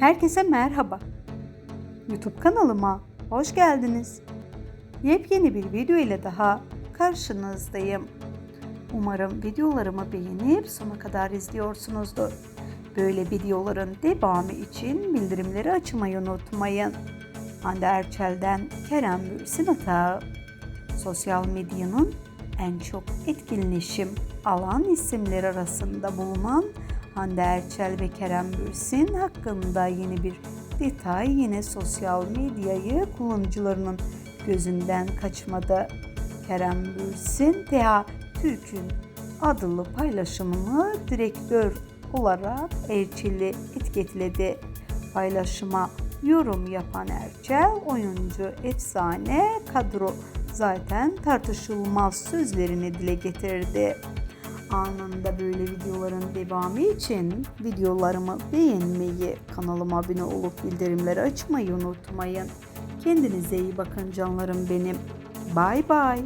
Herkese merhaba. YouTube kanalıma hoş geldiniz. Yepyeni bir video ile daha karşınızdayım. Umarım videolarımı beğenip sona kadar izliyorsunuzdur. Böyle videoların devamı için bildirimleri açmayı unutmayın. Hande Erçel'den Kerem Bürsin Atağı. Sosyal medyanın en çok etkileşim alan isimler arasında bulunan Hande Erçel ve Kerem Bürsin hakkında yeni bir detay yine sosyal medyayı kullanıcılarının gözünden kaçmadı. Kerem Bürsin Teha Türk'ün adlı paylaşımını direktör olarak Erçel'i etiketledi. Paylaşıma yorum yapan Erçel, oyuncu efsane kadro zaten tartışılmaz sözlerini dile getirdi. Anında böyle videoların devamı için videolarımı beğenmeyi, kanalıma abone olup bildirimleri açmayı unutmayın. Kendinize iyi bakın canlarım benim. Bay bay.